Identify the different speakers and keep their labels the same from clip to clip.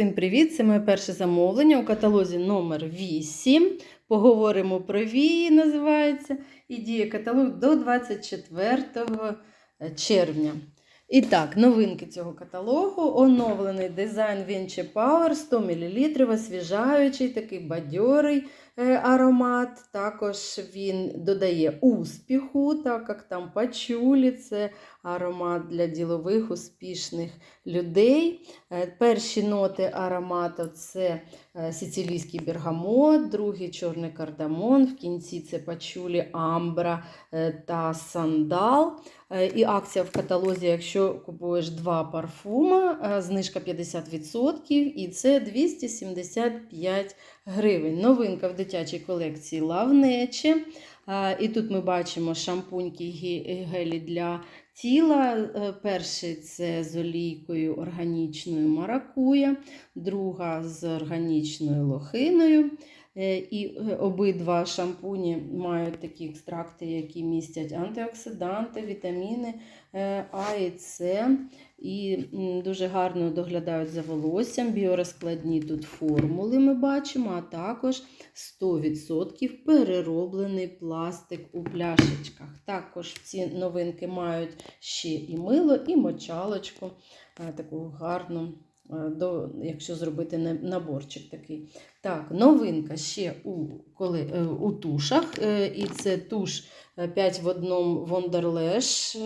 Speaker 1: Всім привіт! Це моє перше замовлення у каталозі номер 8. Поговоримо про вії, називається. І діє каталог до 24 червня. І так, новинки цього каталогу. Оновлений дизайн Vinci Power 100 мл, освіжаючий, такий бадьорий е, аромат. Також він додає успіху, так як там пачулі, це аромат для ділових, успішних людей. Е, Перші ноти аромату це е, сицилійський бергамот, другий чорний кардамон, в кінці це пачулі амбра е, та сандал. Е, І акція в каталозі, якщо купуєш два парфума, е, знижка 50%, і це 275 гривень. Новинка в дитячій колекції Лавнече. І тут ми бачимо шампуньки гелі для тіла. Е, Перший це з олійкою органічною маракуя, друга з органічною лохиною. Е, І е, обидва шампуні мають такі екстракти, які містять антиоксиданти, вітаміни А і С. І дуже гарно доглядають за волоссям. Біорозкладні тут формули ми бачимо, а також 100% перероблений пластик у пляшечках. Також ці новинки мають ще і мило, і мочалочку, е, таку гарну. Е, До, якщо зробити наборчик такий. Так, новинка ще у, коли, е, у тушах. е, І це туш 5 в 1 Wonderlash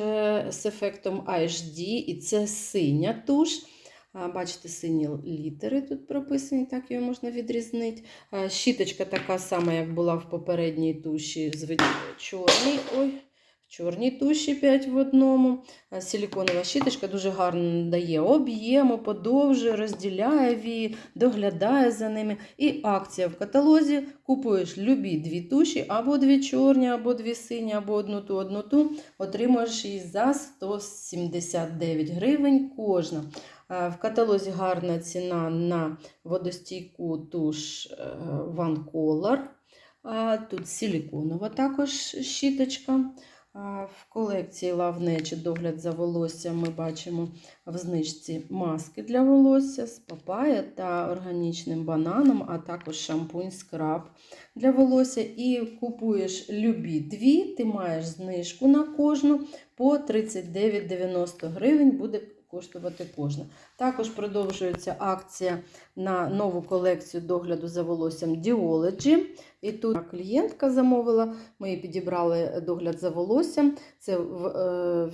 Speaker 1: з ефектом HD. І це синя туш. Бачите, сині літери тут прописані, так його можна відрізнити. Щіточка така сама, як була в попередній туші, звичайно, чорний. Ой, в чорній туші 5 в одному. А, Силіконова щіточка дуже гарно дає об'єму, подовжує, розділяє вії, доглядає за ними. І акція в каталозі. Купуєш любі дві туші, або дві чорні, або дві сині, або одну ту, одну ту. Отримуєш її за 179 гривень кожна. Е, В каталозі гарна ціна на водостійку туш е, One Color. Тут силіконова також щіточка. В колекції Лавнечі догляд за волоссям ми бачимо в знижці маски для волосся з папая та органічним бананом, а також шампунь скраб для волосся. І купуєш любі дві, ти маєш знижку на кожну по 39,90 гривень буде коштувати кожна. Також продовжується акція на нову колекцію догляду за волоссям Diology. І тут клієнтка замовила, ми їй підібрали догляд за волоссям. Це е,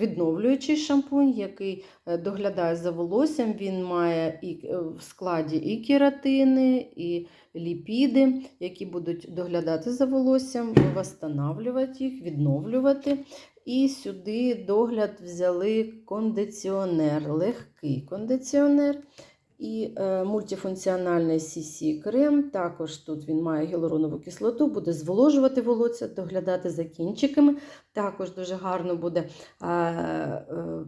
Speaker 1: відновлюючий шампунь, який е, доглядає за волоссям. Він має і е, в складі і кератини, і ліпіди, які будуть доглядати за волоссям, восстанавлювати їх, відновлювати. І сюди догляд взяли кондиціонер, легкий кондиціонер і е, мультифункціональний CC крем. Також тут він має гіалуронову кислоту, буде зволожувати волосся, доглядати за кінчиками. Також дуже гарно буде е, е,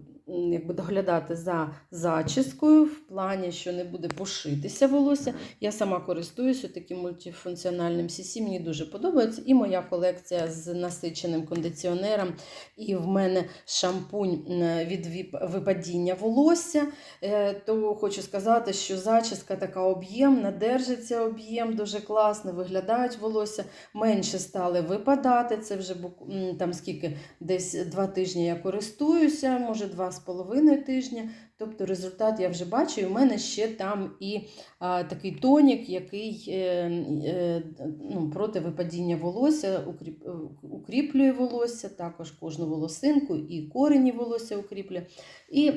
Speaker 1: якби доглядати за зачіскою, в плані, що не буде пошитися волосся. Я сама користуюся таким мультифункціональним CC, мені дуже подобається. І моя колекція з насиченим кондиціонером. І в мене шампунь від випадіння волосся. Е, То хочу сказати, що зачіска така об'ємна, держиться об'єм, дуже класно, виглядають волосся, менше стали випадати. Це вже там скільки десь два тижні я користуюся, може два з половиною тижня. Тобто результат я вже бачу, і в мене ще там і а, такий тонік, який е, е, ну, проти випадіння волосся, укріп, е, укріплює волосся, також кожну волосинку і корені волосся укріплює. І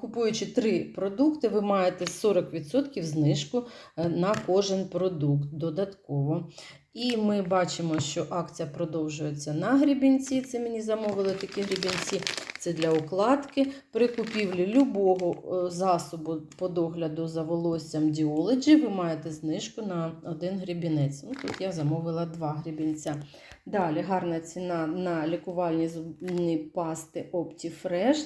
Speaker 1: купуючи три продукти, ви маєте 40% знижку е, на кожен продукт додатково. І ми бачимо, що акція продовжується на грібінці. Це мені замовили такі грібінці. Це для укладки. При купівлі любого е, засобу по догляду за волоссям Diology ви маєте знижку на один грібінець. Ну, тут я замовила два грібінця. Далі гарна ціна на лікувальні зубні пасти OptiFresh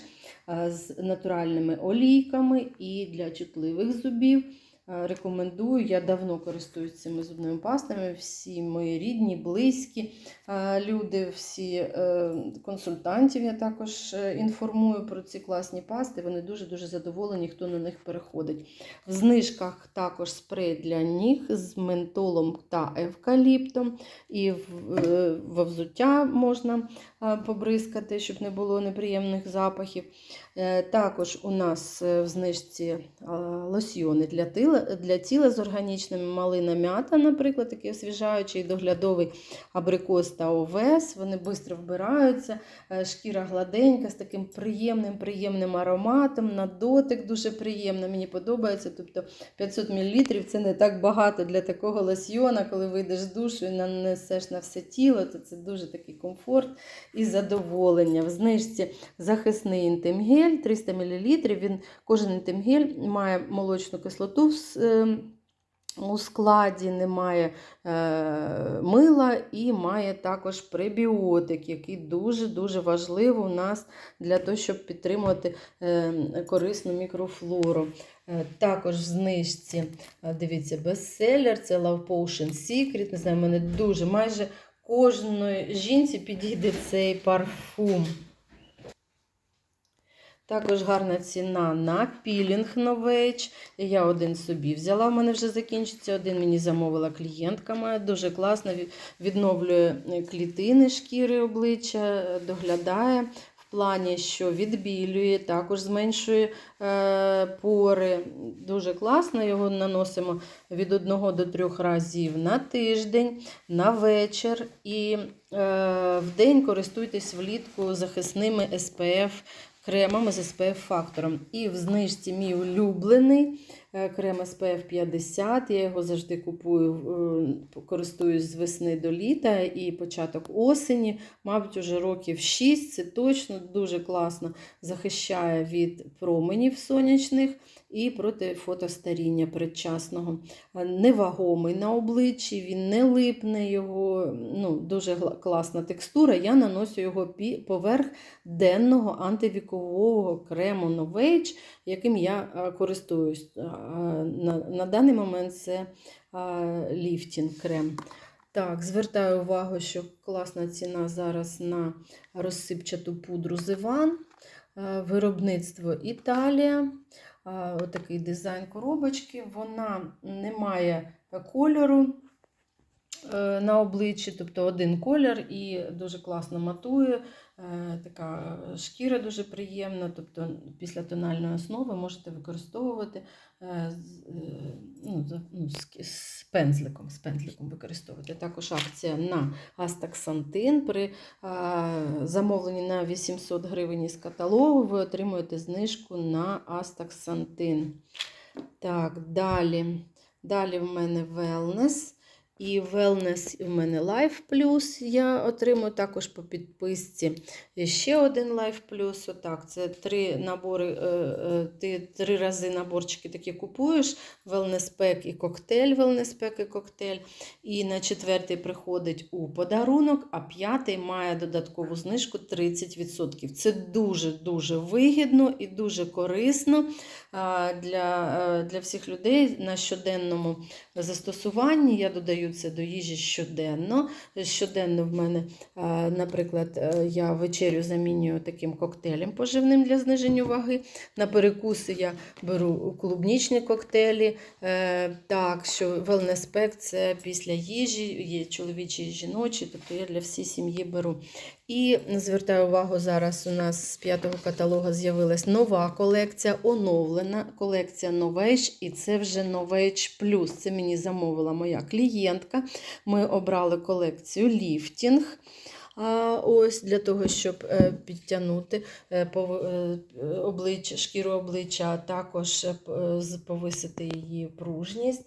Speaker 1: е, з натуральними олійками і для чутливих зубів. Е, рекомендую. Я давно користуюсь цими зубними пастами. Всі мої рідні, близькі е, люди, всі е, консультантів я також інформую про ці класні пасти. Вони дуже-дуже задоволені, хто на них переходить. В знижках також спрей для ніг з ментолом та евкаліптом. І в, во взуття можна побризкати, щоб не було неприємних запахів. Е, Також у нас е, в знижці е, лосьйони для тіла, для тіла з органічними малина м'ята, наприклад, такий освіжаючий, доглядовий абрикос та овес. Вони швидко вбираються, е, шкіра гладенька з таким приємним приємним ароматом. На дотик дуже приємно. Мені подобається. Тобто 500 мл це не так багато для такого лосьйона, коли вийдеш з душу і нанесеш на все тіло, то це дуже такий комфорт і задоволення. В знижці захисний інтимгель 300 мл. Він, кожен інтимгель має молочну кислоту в с- е, у складі, немає е, мила і має також пребіотик, який дуже-дуже важливий у нас для того, щоб підтримувати е, корисну мікрофлору. Е, Також в знижці, е, дивіться, бестселер, це Love Potion Secret. Не знаю, в мене дуже майже кожної жінці підійде цей парфум. Також гарна ціна на пілінг новеч. Я один собі взяла, в мене вже закінчиться. Один мені замовила клієнтка моя. Дуже класно відновлює клітини шкіри обличчя, доглядає плані, що відбілює, також зменшує е, пори. Дуже класно. Його наносимо від одного до трьох разів на тиждень, на вечір. І е, в день користуйтесь влітку захисними SPF кремами з SPF фактором. І в знижці мій улюблений крем SPF 50. Я його завжди купую, е, користуюсь з весни до літа і початок осені. Мабуть, уже років 6. Це точно дуже класно захищає від променів сонячних і проти фотостаріння предчасного. Е, Невагомий на обличчі, він не липне його, ну, дуже класна текстура. Я наношу його поверх денного антивікового крему Novage, яким я е, користуюсь. На, на даний момент це е, ліфтінг крем. Так, звертаю увагу, що класна ціна зараз на розсипчату пудру Зиван. Е, Виробництво Італія. Е, Отакий дизайн коробочки. Вона не має кольору на обличчі, тобто один колір і дуже класно матує. Е, Така шкіра дуже приємна, тобто після тональної основи можете використовувати е, е, ну, ну, з, пензликом, з пензликом використовувати. Також акція на Астаксантин. При е, замовленні на 800 гривень із каталогу ви отримуєте знижку на Астаксантин. Так, далі. Далі в мене Wellness. І Wellness в мене Life Plus я отримую також по підписці. І ще один Life Plus. Отак, це три набори, е, е, ти три рази наборчики такі купуєш: Wellness Pack і коктейль, Wellness Pack і коктейль. І на четвертий приходить у подарунок, а п'ятий має додаткову знижку 30%. Це дуже-дуже вигідно і дуже корисно для, е, для всіх людей на щоденному застосуванні. Я додаю це до їжі щоденно. Щоденно в мене, е, наприклад, е, я вечерю замінюю таким коктейлем поживним для зниження ваги. На перекуси я беру клубнічні коктейлі. Е, Так, що wellness – це після їжі, є чоловічі і жіночі, тобто я для всієї сім'ї беру. І звертаю увагу, зараз у нас з п'ятого каталога з'явилась нова колекція, оновлена колекція Novage, і це вже Novage Plus. Це мені замовила моя клієнтка. Ми обрали колекцію ліфтінг. А, Ось для того, щоб е, підтягнути е, е, обличчя, шкіру обличчя, а також повисити її пружність.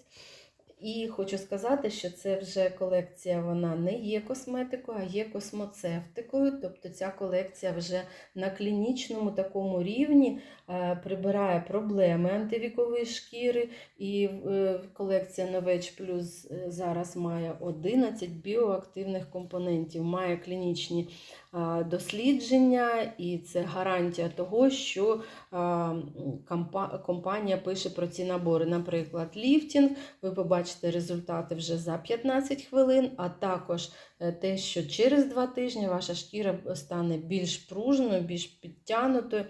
Speaker 1: І хочу сказати, що це вже колекція вона не є косметикою, а є космоцевтикою. Тобто ця колекція вже на клінічному такому рівні е, прибирає проблеми антивікової шкіри. І е, колекція Novage Plus е, зараз має 11 біоактивних компонентів, має клінічні дослідження, і це гарантія того, що компанія пише про ці набори. Наприклад, ліфтінг, ви побачите результати вже за 15 хвилин, а також е, те, що через 2 тижні ваша шкіра стане більш пружною, більш підтягнутою.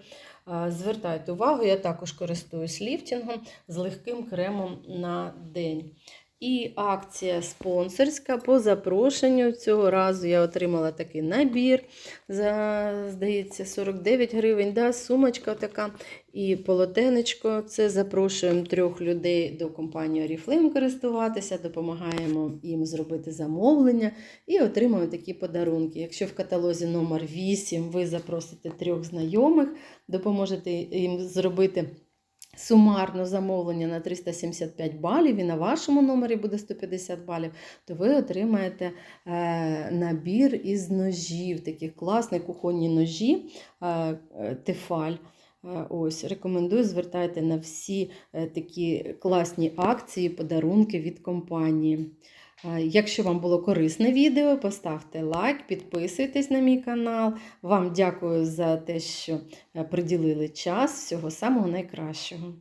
Speaker 1: Звертайте увагу, я також користуюсь ліфтингом з легким кремом на день. І акція спонсорська по запрошенню. Цього разу я отримала такий набір за, здається, 49 гривень. Да, сумочка така і полотенечко. Це запрошуємо трьох людей до компанії Oriflame користуватися, допомагаємо їм зробити замовлення і отримуємо такі подарунки. Якщо в каталозі номер 8 ви запросите трьох знайомих, допоможете їм зробити. Сумарно замовлення на 375 балів, і на вашому номері буде 150 балів, то ви отримаєте е, набір із ножів, такі класні кухонні ножі, е, е, тефаль. Ось, рекомендую, звертайте на всі такі класні акції, подарунки від компанії. Е, Якщо вам було корисне відео, поставте лайк, підписуйтесь на мій канал. Вам дякую за те, що е, приділили час. Всього самого найкращого.